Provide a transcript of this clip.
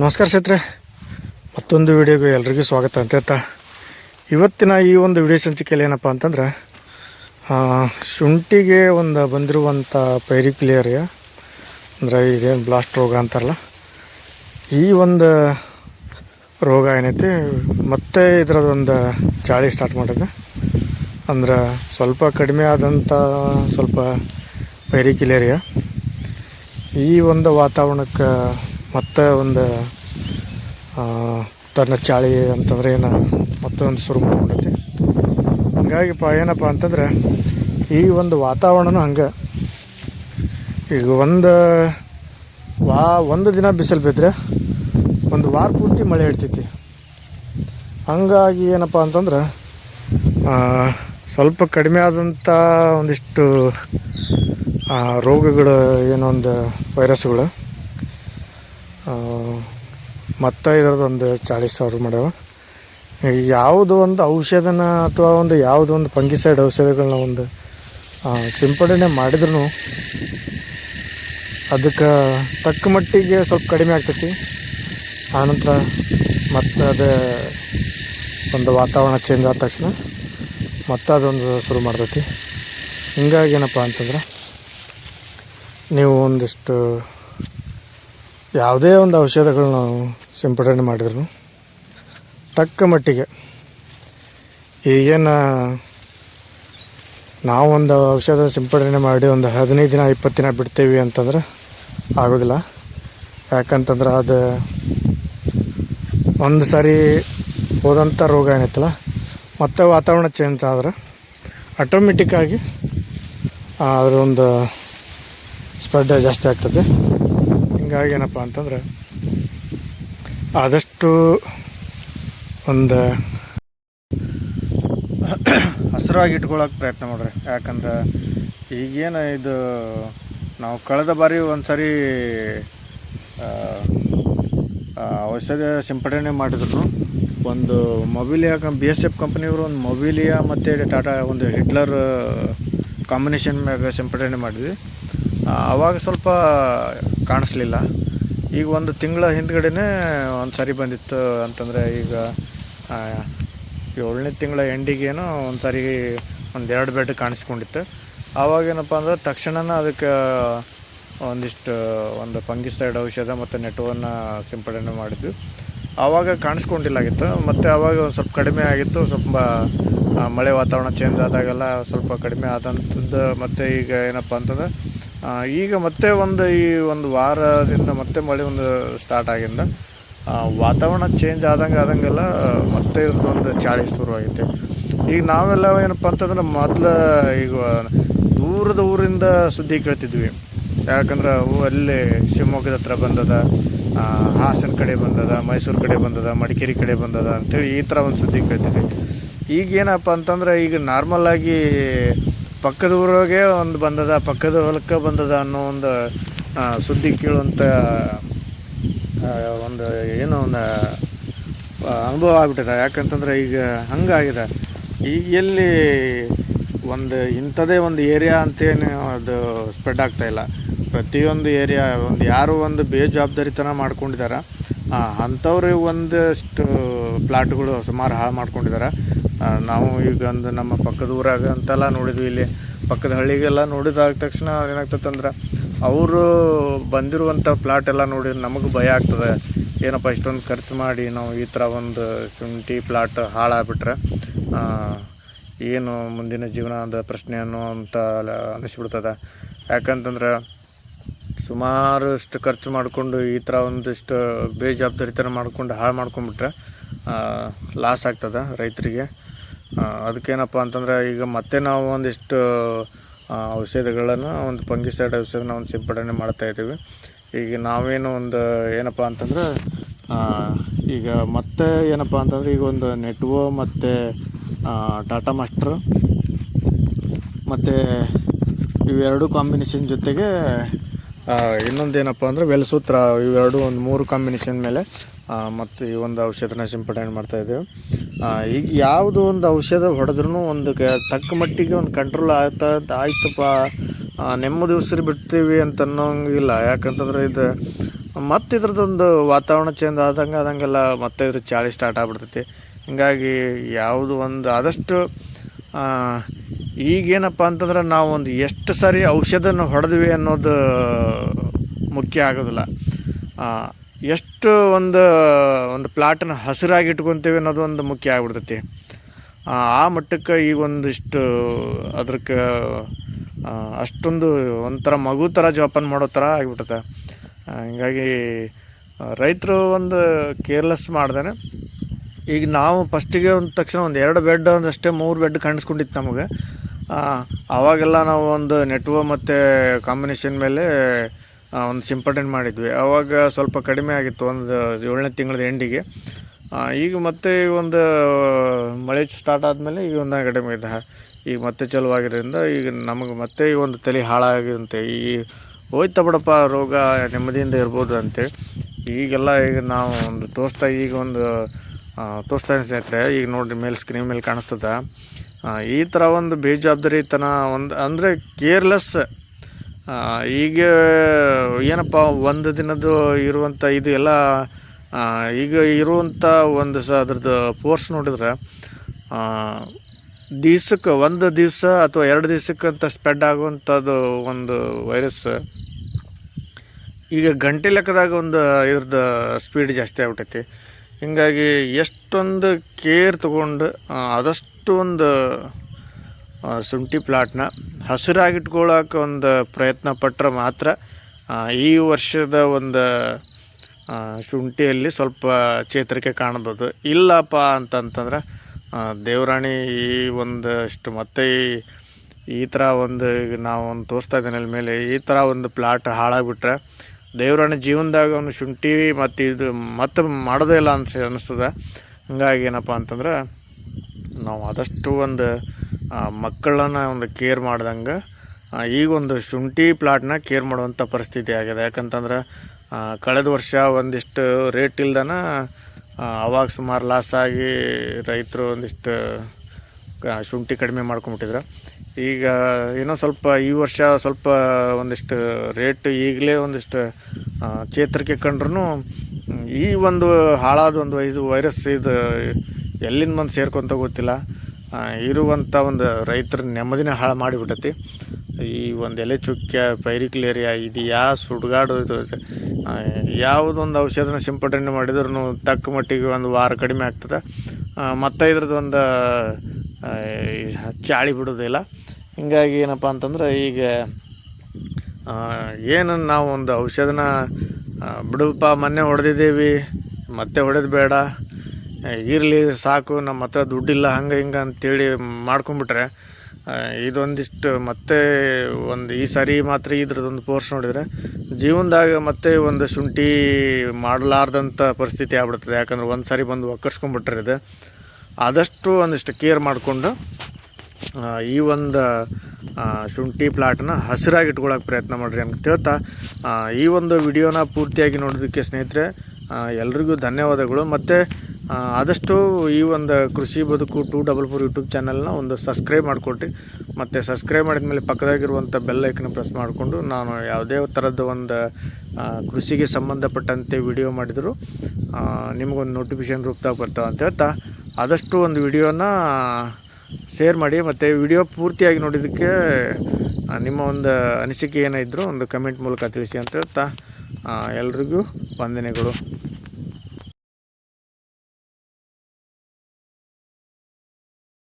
ನಮಸ್ಕಾರ ಸ್ನೇಹಿತರೆ. ಮತ್ತೊಂದು ವಿಡಿಯೋಗೆ ಎಲ್ರಿಗೂ ಸ್ವಾಗತ ಅಂತ ಹೇಳ್ತಾ, ಇವತ್ತಿನ ಈ ಒಂದು ವಿಡಿಯೋ ಸಂಚಿಕೆಯಲ್ಲಿ ಏನಪ್ಪ ಅಂತಂದ್ರೆ ಶುಂಠಿಗೆ ಒಂದು ಬಂದಿರುವಂಥ ಪೈರಿಕ್ಲಿಯರಿಯ ಅಂದರೆ ಇದೇನು ಬ್ಲಾಸ್ಟ್ ರೋಗ ಅಂತಾರಲ್ಲ, ಈ ಒಂದು ರೋಗ ಏನೈತಿ, ಮತ್ತೆ ಇದರದೊಂದು ಚಾಳಿ ಸ್ಟಾರ್ಟ್ ಮಾಡಿದೆ. ಅಂದ್ರೆ ಸ್ವಲ್ಪ ಕಡಿಮೆ ಆದಂಥ ಸ್ವಲ್ಪ ಪೈರಿಕ್ಯುಲೇರಿಯಾ ಈ ಒಂದು ವಾತಾವರಣಕ್ಕೆ ಮತ್ತೆ ಒಂದು ತನ್ನ ಚಾಳಿ ಅಂತಂದ್ರೆ ಏನು ಮತ್ತೊಂದು ಶುರು ಮಾಡ್ಕೊಂಡೈತಿ ಹಂಗಾಗಿ ಪ ಏನಪ್ಪ ಅಂತಂದ್ರೆ, ಈ ಒಂದು ವಾತಾವರಣನು ಹಂಗೆ. ಈಗ ಒಂದು ವಾ, ಒಂದು ದಿನ ಬಿಸಿಲು ಬಿದ್ದರೆ ಒಂದು ವಾರ ಪೂರ್ತಿ ಮಳೆ ಇಡ್ತೈತಿ ಹಂಗಾಗಿ ಏನಪ್ಪ ಅಂತಂದ್ರೆ ಸ್ವಲ್ಪ ಕಡಿಮೆ ಆದಂಥ ಒಂದಿಷ್ಟು ರೋಗಗಳು, ಏನೋ ಒಂದು ವೈರಸ್ಗಳು ಮತ್ತೆ ಇದರದೊಂದು ಚಾಳೀಸ್ ಸಾವಿರ ಮಾಡ್ಯಾವ. ಯಾವುದು ಒಂದು ಔಷಧನ ಅಥವಾ ಒಂದು ಯಾವುದೋ ಒಂದು ಫಂಗಿಸೈಡ್ ಔಷಧಗಳನ್ನ ಒಂದು ಸಿಂಪಡಣೆ ಮಾಡಿದ್ರು ಅದಕ್ಕೆ ತಕ್ಕ ಮಟ್ಟಿಗೆ ಸ್ವಲ್ಪ ಕಡಿಮೆ ಆಗ್ತೈತಿ. ಆನಂತರ ಮತ್ತೆ ಅದು ಒಂದು ವಾತಾವರಣ ಚೇಂಜ್ ಆದ ತಕ್ಷಣ ಮತ್ತೆ ಅದೊಂದು ಶುರು ಮಾಡ್ತೈತಿ. ಹಿಂಗಾಗಿ ಏನಪ್ಪ ಅಂತಂದ್ರೆ, ನೀವು ಒಂದಿಷ್ಟು ಯಾವುದೇ ಒಂದು ಔಷಧಗಳನ್ನ ಸಿಂಪಡಣೆ ಮಾಡಿದ್ರು ತಕ್ಕ ಮಟ್ಟಿಗೆ ಈಗೇನು ನಾವು ಒಂದು ಔಷಧ ಸಿಂಪಡಣೆ ಮಾಡಿ ಒಂದು ಹದಿನೈದು ದಿನ, ಇಪ್ಪತ್ತು ದಿನ ಬಿಡ್ತೇವೆ ಅಂತಂದ್ರೆ ಆಗೋದಿಲ್ಲ. ಯಾಕಂತಂದ್ರೆ ಅದು ಒಂದು ಸಾರಿ ಹೋದಂಥ ರೋಗ ಏನೈತಲ್ಲ ಮತ್ತೆ ವಾತಾವರಣ ಚೇಂಜ್ ಆದ್ರೆ ಆಟೋಮೆಟಿಕ್ಕಾಗಿ ಅದರ ಒಂದು ಸ್ಪ್ರೆಡ್ ಜಾಸ್ತಿ ಆಗ್ತದೆ. ಹಿಂಗಾಗಿ ಏನಪ್ಪ ಅಂತಂದ್ರೆ ಆದಷ್ಟು ಒಂದು ಹಸಿರಾಗಿ ಇಟ್ಕೊಳ್ಳೋಕೆ ಪ್ರಯತ್ನ ಮಾಡ್ರಿ. ಯಾಕಂದ್ರೆ ಈಗೇನು ಇದು ನಾವು ಕಳೆದ ಬಾರಿ ಒಂದು ಸರಿ ಔಷಧ ಸಿಂಪಡಣೆ ಮಾಡಿದ್ರು. ಒಂದು ಮೊಬಿಲಿಯಾ ಕಂ ಬಿ ಎಸ್ ಎಫ್ ಕಂಪ್ನಿಯವರು ಒಂದು ಮೊಬಿಲಿಯಾ ಮತ್ತು ಟಾಟಾ ಒಂದು ಹಿಟ್ಲರ್ ಕಾಂಬಿನೇಷನ್ ಮ್ಯಾಗ ಸಿಂಪಡಣೆ ಮಾಡಿದ್ವಿ. ಆವಾಗ ಸ್ವಲ್ಪ ಕಾಣಿಸ್ಲಿಲ್ಲ. ಈಗ ಒಂದು ತಿಂಗಳ ಹಿಂದ್ಗಡೆನೇ ಒಂದು ಸಾರಿ ಬಂದಿತ್ತು ಅಂತಂದರೆ ಈಗ ಏಳನೇ ತಿಂಗಳ ಎಂಡಿಗೇನು ಒಂದು ಸಾರಿ ಒಂದು ಎರಡು ಬೆಡ್ ಕಾಣಿಸ್ಕೊಂಡಿತ್ತು. ಆವಾಗೇನಪ್ಪ ಅಂದ್ರೆ ತಕ್ಷಣನೇ ಅದಕ್ಕೆ ಒಂದಿಷ್ಟು, ಒಂದು ಪಂಗಿಸೈಡ್ ಔಷಧ ಮತ್ತು ನೆಟ್ವನ್ನು ಸಿಂಪಡಣೆ ಮಾಡಿದ್ವಿ. ಆವಾಗ ಕಾಣಿಸ್ಕೊಂಡಿಲ್ಲಾಗಿತ್ತು ಮತ್ತು ಆವಾಗ ಸ್ವಲ್ಪ ಕಡಿಮೆ ಆಗಿತ್ತು. ಸ್ವಲ್ಪ ಮಳೆ ವಾತಾವರಣ ಚೇಂಜ್ ಆದಾಗೆಲ್ಲ ಸ್ವಲ್ಪ ಕಡಿಮೆ ಆದಂಥದ್ದು ಮತ್ತು ಈಗ ಏನಪ್ಪ ಅಂತಂದ್ರೆ ಈಗ ಮತ್ತೆ ಒಂದು ಈ ಒಂದು ವಾರದಿಂದ ಮತ್ತೆ ಮಳೆ ಒಂದು ಸ್ಟಾರ್ಟ್ ಆಗಿಂದ ವಾತಾವರಣ ಚೇಂಜ್ ಆದಂಗೆ ಆದಂಗೆಲ್ಲ ಮತ್ತೆ ಒಂದು ಚಾಳಿ ಶುರುವಾಗೈತೆ ಈಗ ನಾವೆಲ್ಲ ಏನಪ್ಪ ಅಂತಂದ್ರೆ ಮೊದಲು ಈಗ ದೂರದ ಊರಿಂದ ಸುದ್ದಿ ಕೇಳ್ತಿದ್ವಿ. ಯಾಕಂದ್ರೆ ಅವು ಅಲ್ಲಿ ಶಿವಮೊಗ್ಗದ ಹತ್ರ ಬಂದದ ಹಾಸನ ಕಡೆ ಬಂದದ, ಮೈಸೂರು ಕಡೆ ಬಂದದ, ಮಡಿಕೇರಿ ಕಡೆ ಬಂದದ ಅಂತೇಳಿ ಈ ಥರ ಒಂದು ಸುದ್ದಿ ಕೇಳ್ತಿದ್ವಿ. ಈಗ ಏನಪ್ಪ ಅಂತಂದ್ರೆ ಈಗ ನಾರ್ಮಲ್ ಆಗಿ ಪಕ್ಕದ ಊರಾಗೆ ಒಂದು ಬಂದದ, ಪಕ್ಕದ ಹೊಲಕ್ಕೆ ಬಂದದ ಅನ್ನೋ ಒಂದು ಸುದ್ದಿ ಕೇಳುವಂಥ ಒಂದು ಏನೋ ಒಂದು ಅನುಭವ ಆಗ್ಬಿಟ್ಟಿದೆ. ಯಾಕಂತಂದ್ರೆ ಈಗ ಹಂಗಾಗಿದೆ. ಈಗ ಎಲ್ಲಿ ಒಂದು ಇಂಥದೇ ಒಂದು ಏರಿಯಾ ಅಂತೇನು ಅದು ಸ್ಪ್ರೆಡ್ ಆಗ್ತಾ ಇಲ್ಲ. ಪ್ರತಿಯೊಂದು ಏರಿಯಾ, ಒಂದು ಯಾರು ಒಂದು ಬೇಜವಾಬ್ದಾರಿತನ ಮಾಡ್ಕೊಂಡಿದ್ದಾರೆ ಅಂಥವ್ರಿಗೆ ಒಂದಷ್ಟು ಪ್ಲಾಟ್ಗಳು ಸುಮಾರು ಹಾಳು ಮಾಡ್ಕೊಂಡಿದ್ದಾರೆ ನಾವು ಈಗ ಒಂದು ನಮ್ಮ ಪಕ್ಕದ ಊರಾಗ ಅಂತೆಲ್ಲ ನೋಡಿದ್ವಿ ಇಲ್ಲಿ. ಪಕ್ಕದ ಹಳ್ಳಿಗೆಲ್ಲ ನೋಡಿದಾದ ತಕ್ಷಣ ಏನಾಗ್ತದೆ ಅಂದ್ರೆ ಅವರು ಬಂದಿರುವಂಥ ಪ್ಲಾಟ್ ಎಲ್ಲ ನೋಡಿದ್ರೆ ನಮಗೆ ಭಯ ಆಗ್ತದೆ. ಏನಪ್ಪ ಇಷ್ಟೊಂದು ಖರ್ಚು ಮಾಡಿ ನಾವು ಈ ಥರ ಒಂದು ಶುಂಠಿ ಪ್ಲಾಟ್ ಹಾಳಾಗ್ಬಿಟ್ರೆ ಏನು ಮುಂದಿನ ಜೀವನದ ಪ್ರಶ್ನೆ ಅನ್ನೋ ಅಂತ ಅನಿಸ್ಬಿಡ್ತದೆ. ಯಾಕಂತಂದ್ರೆ ಸುಮಾರು ಇಷ್ಟು ಖರ್ಚು ಮಾಡಿಕೊಂಡು ಈ ಥರ ಒಂದಿಷ್ಟು ಬೇಜವಾಬ್ದಾರಿತನ ಮಾಡ್ಕೊಂಡು ಹಾಳು ಮಾಡ್ಕೊಂಡ್ಬಿಟ್ರೆ ಲಾಸ್ ಆಗ್ತದೆ ರೈತರಿಗೆ. ಅದಕ್ಕೇನಪ್ಪ ಅಂತಂದ್ರೆ ಈಗ ಮತ್ತೆ ನಾವು ಒಂದಿಷ್ಟು ಔಷಧಿಗಳನ್ನು ಒಂದು ಫಂಗಿಸೈಡ್ ಔಷಧನ ಒಂದು ಸಿಂಪಡಣೆ ಮಾಡ್ತಾ ಇದ್ದೀವಿ. ಈಗ ನಾವೇನು ಒಂದು ಏನಪ್ಪ ಅಂತಂದ್ರೆ ಈಗ ಮತ್ತೆ ಏನಪ್ಪ ಅಂತಂದ್ರೆ ಈಗ ಒಂದು ನೆಟ್ವೋ ಮತ್ತು ಟಾಟಾ ಮಾಸ್ಟ್ರು ಮತ್ತು ಇವೆರಡು ಕಾಂಬಿನೇಷನ್ ಜೊತೆಗೆ ಇನ್ನೊಂದು ಏನಪ್ಪ ಅಂದರೆ ವೆಲ್ಸೂತ್ರ ಇವೆರಡು ಒಂದು ಮೂರು ಕಾಂಬಿನೇಷನ್ ಮೇಲೆ ಮತ್ತು ಈ ಒಂದು ಔಷಧನ ಸಿಂಪಡಣೆ ಮಾಡ್ತಾ ಇದ್ದೇವೆ. ಆ, ಈಗ ಯಾವುದು ಒಂದು ಔಷಧ ಹೊಡೆದ್ರೂ ಒಂದು ಕ, ತಕ್ಕ ಮಟ್ಟಿಗೆ ಒಂದು ಕಂಟ್ರೋಲ್ ಆಯ್ತಾ ಆಯ್ತಪ್ಪ. ನೆಮ್ಮದಿ ಉಸಿರು ಬಿಡ್ತೀವಿ ಅಂತ ಅನ್ನೋಂಗಿಲ್ಲ ಯಾಕಂತಂದ್ರೆ ಇದು ಮತ್ತೆ ಇದ್ರದ್ದೊಂದು ವಾತಾವರಣ ಚೇಂಜ್ ಆದಂಗೆ ಆದಂಗೆಲ್ಲ ಮತ್ತೆ ಇದ್ರ ಚಾಳಿ ಸ್ಟಾರ್ಟ್ ಆಗ್ಬಿಡ್ತೈತಿ. ಹಿಂಗಾಗಿ ಯಾವುದು ಒಂದು ಆದಷ್ಟು ಈಗೇನಪ್ಪ ಅಂತಂದ್ರೆ ನಾವು ಒಂದು ಎಷ್ಟು ಸಾರಿ ಔಷಧನ ಹೊಡೆದ್ವಿ ಅನ್ನೋದು ಮುಖ್ಯ ಆಗೋದಿಲ್ಲ. ಎಷ್ಟು ಒಂದು ಒಂದು ಪ್ಲಾಟನ್ನು ಹಸಿರಾಗಿ ಇಟ್ಕೊತೀವಿ ಅನ್ನೋದು ಒಂದು ಮುಖ್ಯ ಆಗ್ಬಿಡ್ತೈತಿ. ಆ ಮಟ್ಟಕ್ಕೆ ಈಗ ಒಂದಿಷ್ಟು ಅದಕ್ಕೆ ಅಷ್ಟೊಂದು ಒಂಥರ ಮಗು ಥರ ಜೋಪಾನ ಮಾಡೋ ಥರ ಆಗಿಬಿಡುತ್ತೆ ಹಿಂಗಾಗಿ ರೈತರು ಒಂದು ಕೇರ್ಲೆಸ್ ಮಾಡ್ದೇನೆ. ಈಗ ನಾವು ಫಸ್ಟಿಗೆ ಒಂದು ತಕ್ಷಣ ಒಂದು ಎರಡು ಬೆಡ್ ಒಂದಷ್ಟೇ ಮೂರು ಬೆಡ್ ಕಾಣಿಸ್ಕೊಂಡಿತ್ತು ನಮಗೆ. ಆವಾಗೆಲ್ಲ ನಾವು ಒಂದು ನೆಟ್ವೋ ಮತ್ತು ಕಾಂಬಿನೇಷನ್ ಮೇಲೆ ಒಂದು ಸಿಂಪಡಣೆ ಮಾಡಿದ್ವಿ. ಅವಾಗ ಸ್ವಲ್ಪ ಕಡಿಮೆ ಆಗಿತ್ತು, ಒಂದು ಏಳನೇ ತಿಂಗಳದ ಎಂಡಿಗೆ. ಈಗ ಮತ್ತೆ ಒಂದು ಮಳೆ ಸ್ಟಾರ್ಟ್ ಆದಮೇಲೆ ಈಗ ಒಂದು ಕಡಿಮೆ ಇದೆ. ಈಗ ಮತ್ತೆ ಚಲುವಾಗಿರೋದ್ರಿಂದ ಈಗ ನಮಗೆ ಮತ್ತೆ ಈ ಒಂದು ತಲೆ ಹಾಳಾಗಿದಂತೆ ಈ ಹೋಯ್ತಾ ಬಿಡಪ್ಪ, ರೋಗ ನೆಮ್ಮದಿಯಿಂದ ಇರ್ಬೋದು ಅಂತೇಳಿ. ಈಗೆಲ್ಲ ಈಗ ನಾವು ಒಂದು ತೋರಿಸ್ತಾ, ಈಗ ಒಂದು ತೋಸ್ತ ಸ್ನೇಹಿತರೆ, ಈಗ ನೋಡಿರಿ ಮೇಲೆ ಸ್ಕ್ರೀನ್ ಮೇಲೆ ಕಾಣಿಸ್ತದ. ಈ ಥರ ಒಂದು ಬೇಜವಾಬ್ದಾರಿತನ ಒಂದು, ಅಂದರೆ ಕೇರ್ಲೆಸ್ ಈಗ ಏನಪ್ಪ, ಒಂದು ದಿನದ್ದು ಇರುವಂಥ ಇದು ಎಲ್ಲ ಈಗ ಇರುವಂಥ ಒಂದು ಸ ಅದ್ರದ್ದು ಫೋರ್ಸ್ ನೋಡಿದ್ರೆ ದಿವ್ಸಕ್ಕೆ ಒಂದು ದಿವಸ ಅಥವಾ ಎರಡು ದಿವ್ಸಕ್ಕಂತ ಸ್ಪ್ರೆಡ್ ಆಗುವಂಥದ್ದು ಒಂದು ವೈರಸ್ ಈಗ ಗಂಟೆ ಲೆಕ್ಕದಾಗ ಒಂದು ಇದ್ರದ್ದು ಸ್ಪೀಡ್ ಜಾಸ್ತಿ ಆಗ್ಬಿಟ್ಟೈತಿ ಹೀಗಾಗಿ ಎಷ್ಟೊಂದು ಕೇರ್ ತಗೊಂಡು ಆದಷ್ಟು ಒಂದು ಶುಂಠಿ ಪ್ಲಾಟ್ನ ಹಸಿರಾಗಿಟ್ಕೊಳ್ಳೋಕೆ ಒಂದು ಪ್ರಯತ್ನ ಪಟ್ಟರೆ ಮಾತ್ರ ಈ ವರ್ಷದ ಒಂದು ಶುಂಠಿಯಲ್ಲಿ ಸ್ವಲ್ಪ ಚೇತರಿಕೆ ಕಾಣ್ಬೋದು ಇಲ್ಲಪ್ಪ ಅಂತಂತಂದ್ರೆ ದೇವರಾಣಿ ಈ ಒಂದಷ್ಟು ಮತ್ತೆ ಈ ಈ ಥರ ಒಂದು ಈಗ ನಾವು ಒಂದು ತೋರಿಸ್ತಾ ಇದ್ದೇನೆ ಮೇಲೆ, ಈ ಥರ ಒಂದು ಪ್ಲಾಟ್ ಹಾಳಾಗ್ಬಿಟ್ರೆ ದೇವರಾಣಿ ಜೀವನದಾಗ ಅವನು ಶುಂಠಿ ಮತ್ತು ಇದು ಮತ್ತೆ ಮಾಡೋದೇ ಇಲ್ಲ ಅನ್ಸ ಅನ್ನಿಸ್ತದೆ ಹಂಗಾಗಿ ಏನಪ್ಪ ಅಂತಂದ್ರೆ, ನಾವು ಆದಷ್ಟು ಒಂದು ಮಕ್ಕಳನ್ನ ಒಂದು ಕೇರ್ ಮಾಡ್ದಂಗೆ ಈಗ ಒಂದು ಶುಂಠಿ ಪ್ಲಾಟ್ನ ಕೇರ್ ಮಾಡುವಂಥ ಪರಿಸ್ಥಿತಿ ಆಗಿದೆ. ಯಾಕಂತಂದ್ರೆ ಕಳೆದ ವರ್ಷ ಒಂದಿಷ್ಟು ರೇಟ್ ಇಲ್ದನ ಅವಾಗ ಸುಮಾರು ಲಾಸ್ ಆಗಿ ರೈತರು ಒಂದಿಷ್ಟು ಶುಂಠಿ ಕಡಿಮೆ ಮಾಡ್ಕೊಂಬಿಟ್ಟಿದ್ರು. ಈಗ ಏನೋ ಸ್ವಲ್ಪ ಈ ವರ್ಷ ಸ್ವಲ್ಪ ಒಂದಿಷ್ಟು ರೇಟ್ ಈಗಲೇ ಒಂದಿಷ್ಟು ಚೇತರಿಕೆ ಕಂಡ್ರೂ ಈ ಒಂದು ಹಾಳಾದ ಒಂದು ವೈಸ್ ವೈರಸ್ ಇದು ಎಲ್ಲಿಂದ ಬಂದು ಸೇರ್ಕೊಂತ ಗೊತ್ತಿಲ್ಲ. ಇರುವಂಥ ಒಂದು ರೈತರ ನೆಮ್ಮದಿನೇ ಹಾಳು ಮಾಡಿಬಿಟ್ಟೈತಿ. ಈ ಒಂದು ಎಲೆ ಚುಕ್ಕೆ, ಪೈರಿಕ್ಲೇರಿಯಾ ಇದು ಯಾವ ಸುಡ್ಗಾಡು ಇದು ಯಾವುದೊಂದು ಔಷಧನ ಸಿಂಪಡಣೆ ಮಾಡಿದ್ರು ತಕ್ಕ ಮಟ್ಟಿಗೆ ಒಂದು ವಾರ ಕಡಿಮೆ ಆಗ್ತದೆ. ಮತ್ತು ಇದ್ರದ್ದು ಒಂದು ಚಾಳಿ ಬಿಡೋದಿಲ್ಲ. ಹಿಂಗಾಗಿ ಏನಪ್ಪ ಅಂತಂದ್ರೆ ಈಗ ಏನು ನಾವು ಒಂದು ಔಷಧನ ಬಿಡುಪ್ಪ ಮೊನ್ನೆ ಹೊಡೆದಿದ್ದೀವಿ, ಮತ್ತೆ ಹೊಡೆದು ಬೇಡ. ಇರಲಿ, ಸಾಕು, ನಮ್ಮ ಹತ್ರ ದುಡ್ಡಿಲ್ಲ, ಹಂಗೆ ಹಿಂಗೆ ಅಂತೇಳಿ ಮಾಡ್ಕೊಂಬಿಟ್ರೆ ಇದೊಂದಿಷ್ಟು ಮತ್ತೆ ಒಂದು ಈ ಸಾರಿ ಮಾತ್ರ ಇದ್ರದ್ದೊಂದು ಪೋರ್ಸ್ ನೋಡಿದರೆ, ಜೀವನದಾಗ ಮತ್ತೆ ಒಂದು ಶುಂಠಿ ಮಾಡಲಾರ್ದಂಥ ಪರಿಸ್ಥಿತಿ ಆಗ್ಬಿಡ್ತದೆ. ಯಾಕಂದ್ರೆ ಒಂದು ಸಾರಿ ಬಂದು ಒಕ್ಕರ್ಸ್ಕೊಂಡ್ಬಿಟ್ರೆ ಇದು, ಆದಷ್ಟು ಒಂದಿಷ್ಟು ಕೇರ್ ಮಾಡಿಕೊಂಡು ಈ ಒಂದು ಶುಂಠಿ ಪ್ಲಾಟ್ನ ಹಸಿರಾಗಿ ಇಟ್ಕೊಳ್ಳೋಕೆ ಪ್ರಯತ್ನ ಮಾಡಿರಿ ಅಂತ ಹೇಳ್ತಾ ಈ ಒಂದು ವಿಡಿಯೋನ ಪೂರ್ತಿಯಾಗಿ ನೋಡೋದಕ್ಕೆ ಸ್ನೇಹಿತರೆ ಎಲ್ರಿಗೂ ಧನ್ಯವಾದಗಳು. ಮತ್ತು ಆದಷ್ಟು ಈ ಒಂದು ಕೃಷಿ ಬದುಕು ಟೂ ಡಬಲ್ ಫೋರ್ ಯೂಟ್ಯೂಬ್ ಚಾನಲ್ನ ಒಂದು ಸಬ್ಸ್ಕ್ರೈಬ್ ಮಾಡಿಕೊಟ್ಟು ಮತ್ತು ಸಬ್ಸ್ಕ್ರೈಬ್ ಮಾಡಿದ್ಮೇಲೆ ಪಕ್ಕದಾಗಿರುವಂಥ ಬೆಲ್ ಐಕನ್ ಪ್ರೆಸ್ ಮಾಡಿಕೊಂಡು ನಾನು ಯಾವುದೇ ಥರದ ಒಂದು ಕೃಷಿಗೆ ಸಂಬಂಧಪಟ್ಟಂತೆ ವಿಡಿಯೋ ಮಾಡಿದರೂ ನಿಮಗೊಂದು ನೋಟಿಫಿಕೇಶನ್ ರೂಪದಾಗ ಬರ್ತಾವೆ ಅಂತ ಹೇಳ್ತಾ, ಆದಷ್ಟು ಒಂದು ವಿಡಿಯೋನ ಶೇರ್ ಮಾಡಿ. ಮತ್ತು ವಿಡಿಯೋ ಪೂರ್ತಿಯಾಗಿ ನೋಡಿದ್ದಕ್ಕೆ ನಿಮ್ಮ ಒಂದು ಅನಿಸಿಕೆ ಏನಿದ್ರು ಒಂದು ಕಮೆಂಟ್ ಮೂಲಕ ತಿಳಿಸಿ ಅಂತ ಹೇಳ್ತಾ ಎಲ್ರಿಗೂ ವಂದನೆಗಳು.